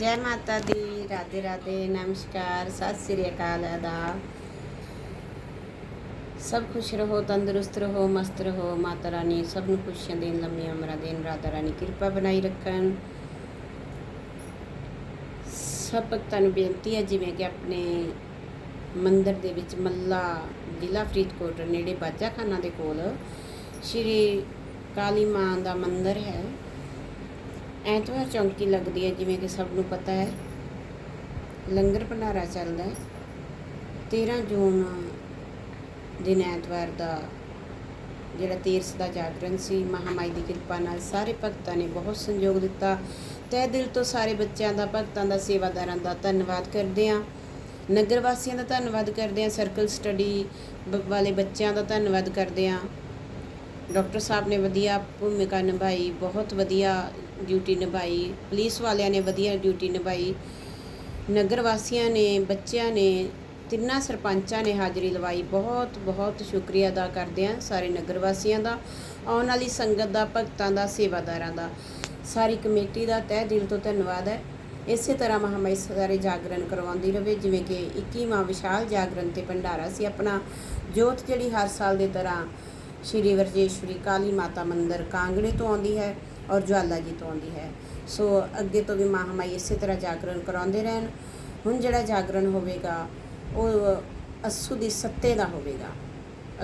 ਜੈ ਮਾਤਾ ਦੀ, ਰਾਧੇ ਰਾਧੇ, ਨਮਸਕਾਰ, ਸਤਿ ਸ੍ਰੀ ਅਕਾਲ, ਅਦਾਬ। ਸਭ ਖੁਸ਼ ਰਹੋ, ਤੰਦਰੁਸਤ ਰਹੋ, ਮਸਤ ਰਹੋ, ਮਾਤਾ ਰਾਣੀ ਸਭ ਨੂੰ ਖੁਸ਼ੀਆਂ ਦੇਣ, ਲੰਮੀਆਂ ਉਮਰਾਂ ਦੇਣ, ਰਾਧਾ ਰਾਣੀ ਕਿਰਪਾ ਬਣਾਈ ਰੱਖਣ। ਸਭ ਭਗਤਾਂ ਨੂੰ ਬੇਨਤੀ ਹੈ, ਜਿਵੇਂ ਕਿ ਆਪਣੇ ਮੰਦਰ ਦੇ ਵਿੱਚ ਮੱਲਾ ਜ਼ਿਲ੍ਹਾ ਫਰੀਦਕੋਟ ਨੇੜੇ ਬਾਜਾਖਾਨਾ ਦੇ ਕੋਲ, ਸ਼੍ਰੀ ਕਾਲੀ ਮਾਂ ਦਾ ਮੰਦਿਰ ਹੈ। ਐਤਵਾਰ ਚੌਂਕੀ ਲੱਗਦੀ ਹੈ, ਜਿਵੇਂ ਕਿ ਸਭ ਨੂੰ ਪਤਾ ਹੈ। ਲੰਗਰ ਭੰਡਾਰਾ ਚੱਲਦਾ ਹੈ। 13 ਜੂਨ ਦਿਨ ਐਤਵਾਰ ਦਾ ਜਿਹੜਾ ਤੀਰਥ ਦਾ ਜਾਗਰਣ ਸੀ, ਮਹਾਮਾਈ ਦੀ ਕਿਰਪਾ ਨਾਲ ਸਾਰੇ ਭਗਤਾਂ ਨੇ ਬਹੁਤ ਸੰਯੋਗ ਦਿੱਤਾ। ਤਹਿ ਦਿਲ ਤੋਂ ਸਾਰੇ ਬੱਚਿਆਂ ਦਾ, ਭਗਤਾਂ ਦਾ, ਸੇਵਾਦਾਰਾਂ ਦਾ ਧੰਨਵਾਦ ਕਰਦੇ ਹਾਂ। ਨਗਰ ਵਾਸੀਆਂ ਦਾ ਧੰਨਵਾਦ ਕਰਦੇ ਹਾਂ ਸਰਕਲ ਸਟੱਡੀ ਵਾਲੇ ਬੱਚਿਆਂ ਦਾ ਧੰਨਵਾਦ ਕਰਦੇ ਹਾਂ। ਡਾਕਟਰ ਸਾਹਿਬ ਨੇ ਵਧੀਆ ਭੂਮਿਕਾ ਨਿਭਾਈ, ਬਹੁਤ ਵਧੀਆ ਡਿਊਟੀ ਨਿਭਾਈ, ਪੁਲਿਸ ਵਾਲਿਆਂ ਨੇ ਵਧੀਆ ਡਿਊਟੀ ਨਿਭਾਈ। ਨਗਰ ਵਾਸੀਆਂ ਨੇ, ਬੱਚਿਆਂ ਨੇ, ਤਿੰਨਾਂ ਸਰਪੰਚਾਂ ਨੇ ਹਾਜ਼ਰੀ ਲਵਾਈ। ਬਹੁਤ ਬਹੁਤ ਸ਼ੁਕਰੀਆ ਅਦਾ ਕਰਦੇ ਹਾਂ ਸਾਰੇ ਨਗਰ ਵਾਸੀਆਂ ਦਾ, ਆਉਣ ਵਾਲੀ ਸੰਗਤ ਦਾ, ਭਗਤਾਂ ਦਾ, ਸੇਵਾਦਾਰਾਂ ਦਾ। ਸਾਰੀ ਕਮੇਟੀ ਦਾ ਤਹਿ ਦਿਲ ਤੋਂ ਧੰਨਵਾਦ ਹੈ। ਇਸੇ ਤਰ੍ਹਾਂ ਮਹਾਮਾਈ ਸਾਰੇ ਜਾਗਰਣ ਕਰਵਾਉਂਦੀ ਰਹੇ ਜਿਵੇਂ ਕਿ 21ਵਾਂ ਵਿਸ਼ਾਲ ਜਾਗਰਣ ਤੇ ਭੰਡਾਰਾ ਸੀ ਆਪਣਾ। ਜੋਤ ਜਿਹੜੀ ਹਰ ਸਾਲ ਦੇ ਤਰ੍ਹਾਂ ਸ਼੍ਰੀ ਵਰਜੇਸ਼ਵਰੀ ਕਾਲੀ ਮਾਤਾ ਮੰਦਿਰ ਕਾਂਗੜੇ ਤੋਂ ਆਉਂਦੀ ਹੈ। ਔਰ ਜਵਾਲਾ ਜੀ ਤੋਂ ਆਉਂਦੀ ਹੈ। ਸੋ ਅੱਗੇ ਤੋਂ ਵੀ ਮਹਾਮਾਈ ਇਸੇ ਤਰ੍ਹਾਂ ਜਾਗਰਣ ਕਰਾਉਂਦੇ ਰਹਿਣ। ਹੁਣ ਜਿਹੜਾ ਜਾਗਰਣ ਹੋਵੇਗਾ, ਉਹ ਅਸੂ ਦੀ ਸੱਤੇ ਦਾ ਹੋਵੇਗਾ।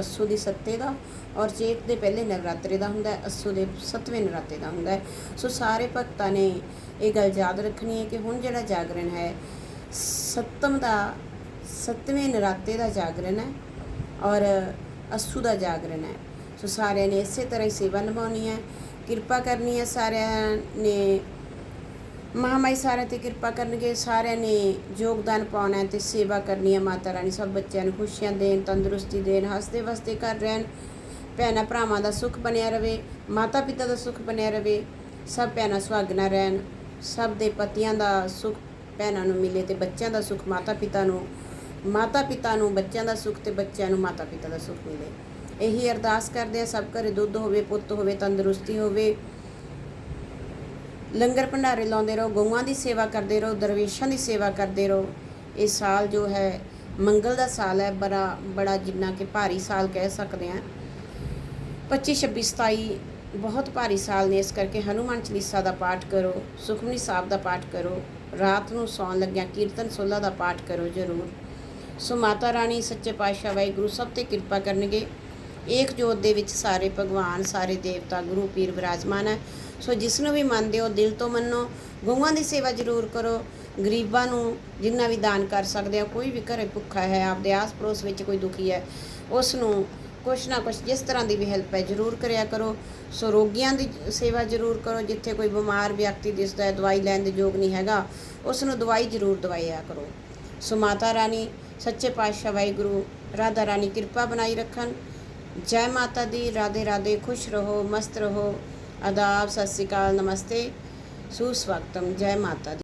ਅਸੂ ਦੀ ਸੱਤੇ ਦਾ ਔਰ ਚੇਤ ਦੇ ਪਹਿਲੇ ਨਵਰਾਤਰੇ ਦਾ ਹੁੰਦਾ ਹੈ, ਅਸੂ ਦੇ ਸੱਤਵੇਂ ਨਰਾਤੇ ਦਾ ਹੁੰਦਾ ਹੈ। ਸੋ ਸਾਰੇ ਭਗਤਾਂ ਨੇ ਇਹ ਗੱਲ ਯਾਦ ਰੱਖਣੀ ਹੈ ਕਿ ਹੁਣ ਜਿਹੜਾ ਜਾਗਰਣ ਹੈ, ਸੱਤਮ ਦਾ, ਸੱਤਵੇਂ ਨਰਾਤੇ ਦਾ ਜਾਗਰਣ ਹੈ ਔਰ ਅਸੂ ਦਾ ਜਾਗਰਣ ਹੈ। ਸੋ ਸਾਰਿਆਂ ਨੇ ਇਸੇ ਤਰ੍ਹਾਂ ਹੀ ਸੇਵਾ ਨਿਭਾਉਣੀ ਹੈ। ਕਿਰਪਾ ਕਰਨੀ ਹੈ ਸਾਰਿਆਂ ਨੇ। ਮਹਾਮਾਈ ਸਾਰਿਆਂ ਤੇ ਕਿਰਪਾ ਕਰਨਗੇ, ਸਾਰਿਆਂ ਨੇ ਯੋਗਦਾਨ ਪਾਉਣਾ ਹੈ ਤੇ ਸੇਵਾ ਕਰਨੀ ਹੈ ਮਾਤਾ ਰਾਣੀ। ਸਭ ਬੱਚਿਆਂ ਨੂੰ ਖੁਸ਼ੀਆਂ ਦੇਣ, ਤੰਦਰੁਸਤੀ ਦੇਣ, ਹੱਸਦੇ ਵਸਦੇ ਘਰ ਰਹਿਣ। ਭੈਣਾਂ ਭਰਾਵਾਂ ਦਾ ਸੁੱਖ ਬਣਿਆ ਰਵੇ, ਮਾਤਾ ਪਿਤਾ ਦਾ ਸੁੱਖ ਬਣਿਆ ਰਵੇ, ਸਭ ਭੈਣਾਂ ਸੁਹਾਗਣਾ ਰਹਿਣ। ਸਭ ਦੇ ਪਤੀਆਂ ਦਾ ਸੁੱਖ ਭੈਣਾਂ ਨੂੰ ਮਿਲੇ ਤੇ ਬੱਚਿਆਂ ਦਾ ਸੁੱਖ ਮਾਤਾ ਪਿਤਾ ਨੂੰ, ਮਾਤਾ ਪਿਤਾ ਨੂੰ, ਬੱਚਿਆਂ ਦਾ ਸੁੱਖ ਤੇ ਬੱਚਿਆਂ ਨੂੰ ਮਾਤਾ ਪਿਤਾ ਦਾ ਸੁੱਖ ਮਿਲੇ। ਇਹੀ ਅਰਦਾਸ ਕਰਦੇ ਆ, ਸਭ ਘਰੇ ਦੁੱਧ ਹੋਵੇ, ਪੁੱਤ ਹੋਵੇ, ਤੰਦਰੁਸਤੀ ਹੋਵੇ। ਲੰਗਰ ਭੰਡਾਰੇ ਲਾਉਂਦੇ ਰਹੋ, ਗਊਆਂ ਦੀ ਸੇਵਾ ਕਰਦੇ ਰਹੋ, ਦਰਵੇਸ਼ਾਂ ਦੀ ਸੇਵਾ ਕਰਦੇ ਰਹੋ। ਇਹ ਸਾਲ ਜੋ ਹੈ, ਮੰਗਲ ਦਾ ਸਾਲ ਹੈ, ਬੜਾ ਬੜਾ ਜਿੰਨਾ ਕਿ ਭਾਰੀ ਸਾਲ ਕਹਿ ਸਕਦੇ ਆ 25 26 27 ਬਹੁਤ ਭਾਰੀ ਸਾਲ ਨੇ, ਇਸ ਕਰਕੇ ਹਨੂਮਾਨ ਚਾਲੀਸਾ ਦਾ ਪਾਠ ਕਰੋ, ਸੁਖਮਨੀ ਸਾਹਿਬ ਦਾ ਪਾਠ ਕਰੋ, ਰਾਤ ਨੂੰ ਸੌਣ ਲੱਗਿਆ ਕੀਰਤਨ ਸੋਲਾ ਦਾ ਪਾਠ ਕਰੋ ਜ਼ਰੂਰ। ਸੋ ਮਾਤਾ ਰਾਣੀ, ਸੱਚੇ ਪਾਤਸ਼ਾਹ ਵਾਹਿਗੁਰੂ ਸਭ ਤੇ ਕਿਰਪਾ ਕਰਨਗੇ। ਏਕ ਜੋਤ ਦੇ ਵਿੱਚ ਸਾਰੇ ਭਗਵਾਨ, ਸਾਰੇ ਦੇਵਤਾ, ਗੁਰੂ, ਪੀਰ ਵਿਰਾਜਮਾਨ ਹੈ। ਸੋ ਜਿਸ ਨੂੰ ਵੀ ਮੰਨਦੇ ਹੋ, ਦਿਲ ਤੋਂ ਮੰਨੋ, ਗਊਆਂ ਦੀ ਸੇਵਾ ਜ਼ਰੂਰ ਕਰੋ। ਗਰੀਬਾਂ ਨੂੰ ਜਿੰਨਾ ਵੀ ਦਾਨ ਕਰ ਸਕਦੇ ਹੋ, ਕੋਈ ਵੀ ਘਰੇ ਭੁੱਖਾ ਹੈ, ਆਪਦੇ ਆਸ ਪੜੋਸ ਵਿੱਚ ਕੋਈ ਦੁਖੀ ਹੈ, ਉਸ ਨੂੰ ਕੁਛ ਨਾ ਕੁਛ ਜਿਸ ਤਰ੍ਹਾਂ ਦੀ ਵੀ ਹੈਲਪ ਹੈ, ਜ਼ਰੂਰ ਕਰਿਆ ਕਰੋ। ਸੋ ਰੋਗੀਆਂ ਦੀ ਸੇਵਾ ਜ਼ਰੂਰ ਕਰੋ, ਜਿੱਥੇ ਕੋਈ ਬਿਮਾਰ ਵਿਅਕਤੀ ਦਿਸਦਾ ਹੈ ਦਵਾਈ ਲੈਣ ਦੇ ਯੋਗ ਨਹੀਂ ਹੈਗਾ, ਉਸ ਨੂੰ ਦਵਾਈ ਜ਼ਰੂਰ ਦਵਾਇਆ ਕਰੋ। ਸੋ ਮਾਤਾ ਰਾਣੀ, ਸੱਚੇ ਪਾਤਸ਼ਾਹ ਵਾਹਿਗੁਰੂ, ਰਾਧਾ ਰਾਣੀ, ਕਿਰਪਾ ਬਣਾਈ ਰੱਖਣ। ਜੈ ਮਾਤਾ ਦੀ, ਰਾਧੇ ਰਾਧੇ, ਖੁਸ਼ ਰਹੋ, ਮਸਤ ਰਹੋ। ਆਦਾਬ ਸਤਿ ਸ਼੍ਰੀ ਅਕਾਲ, ਨਮਸਤੇ। ਸੁਸਵਾਗਤਮ, ਜੈ ਮਾਤਾ ਦੀ।